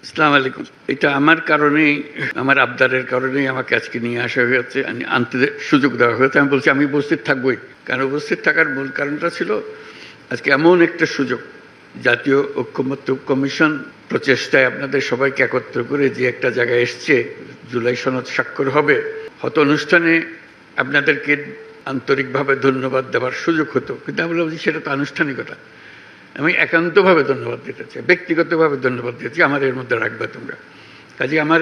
আসসালামু আলাইকুম। এটা আমার কারণেই আমার আবদারের কারণেই আমাকে আজকে নিয়ে আসা হয়েছে, আনি- আনতে সুযোগ দেওয়া হয়েছে। আমি বলছি, আমি উপস্থিত থাকবোই। কারণ উপস্থিত থাকার মূল কারণটা ছিল আজকে এমন একটা সুযোগ। জাতীয় ঐক্যমত্য কমিশন প্রচেষ্টায় আপনাদের সবাইকে একত্র করে যে একটা জায়গায় এসছে, জুলাই সনদ স্বাক্ষর হবে। হত অনুষ্ঠানে আপনাদেরকে আন্তরিকভাবে ধন্যবাদ দেওয়ার সুযোগ হতো। কিন্তু আমি বললাম সেটা তো আনুষ্ঠানিকতা। আমি একান্তভাবে ধন্যবাদ দিতে চাই, ব্যক্তিগতভাবে ধন্যবাদ দিতে চাই আমার এর মধ্যে রাখবে তোমরা। কাজে আমার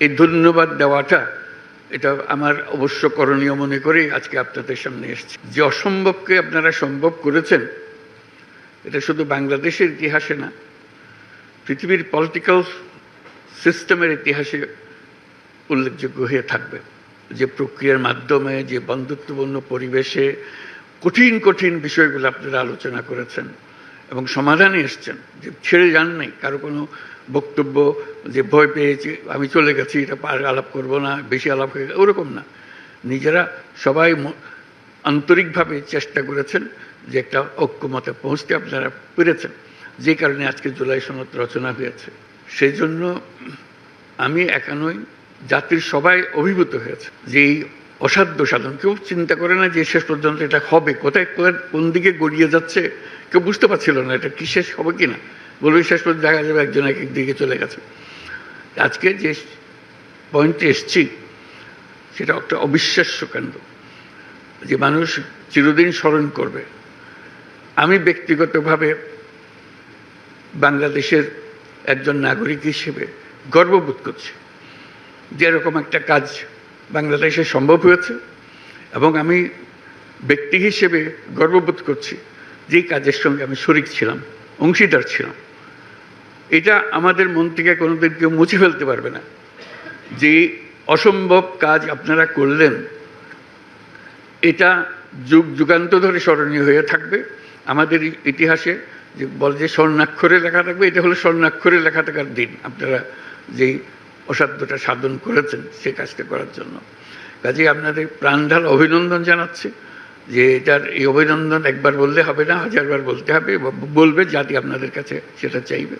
এই ধন্যবাদ দেওয়াটা, এটা আমার অবশ্য করণীয় মনে করেই আজকে আপনাদের সামনে এসেছি। যে অসম্ভবকে আপনারা সম্ভব করেছেন, এটা শুধু বাংলাদেশের ইতিহাসে না, পৃথিবীর পলিটিক্যাল সিস্টেমের ইতিহাসে উল্লেখযোগ্য হয়ে থাকবে। যে প্রক্রিয়ার মাধ্যমে, যে বন্ধুত্বপূর্ণ পরিবেশে কঠিন কঠিন বিষয়গুলো আপনারা আলোচনা করেছেন। এবং সমাধানে এসছেন। যে ছেড়ে যান নাই, কারও কোনো বক্তব্য যে ভয় পেয়েছি, আমি চলে গেছি, এটা পার আলাপ করব না, বেশি আলাপ হয়ে ওরকম না। নিজেরা সবাই আন্তরিকভাবে চেষ্টা করেছেন যে একটা ঐক্যমতে পৌঁছতে আপনারা পেরেছেন। যে কারণে আজকে জুলাই সনদ রচনা হয়েছে। সেই জন্য আমি একা নই, জাতির সবাই অভিভূত হয়েছে যে এই অসাধ্য সাধন। কেউ চিন্তা করে না যে শেষ পর্যন্ত এটা হবে, কোথায় কোন দিকে গড়িয়ে যাচ্ছে? কেউ বুঝতে পারছিল না এটা কি শেষ হবে কি না বলবে শেষ পর্যন্ত দেখা যাবে একজন এক দিকে চলে গেছে। আজকে যে পয়েন্টে এসছি, সেটা একটা অবিশ্বাস্য কাণ্ড। যে মানুষ চিরদিন স্মরণ করবে। আমি ব্যক্তিগতভাবে বাংলাদেশের একজন নাগরিক হিসেবে গর্ববোধ করছি। যেরকম একটা কাজ বাংলাদেশে সম্ভব হয়েছে এবং আমি ব্যক্তি হিসেবে গর্ববোধ করছি যে কাজের সঙ্গে আমি শরিক ছিলাম, অংশীদার ছিলাম। এটা আমাদের মন থেকে কোনোদিন কেউ মুছে ফেলতে পারবে না যে অসম্ভব কাজ আপনারা করলেন। এটা যুগ যুগান্ত ধরে স্মরণীয় হয়ে থাকবে। আমাদের ইতিহাসে যে বলে যে স্বর্ণাক্ষরে লেখা থাকবে, এটা হলো স্বর্ণাক্ষরে লেখা থাকার দিন। আপনারা যেই অসাধ্যটা সাধন করেছেন সে কাজটা করার জন্য। কাজে আপনাদের প্রাণঢাল অভিনন্দন জানাচ্ছি যে এটার এই অভিনন্দন একবার বললে হবে না, হাজারবার বলতে হবে বলবে জাতি আপনাদের কাছে, সেটা চাইবে।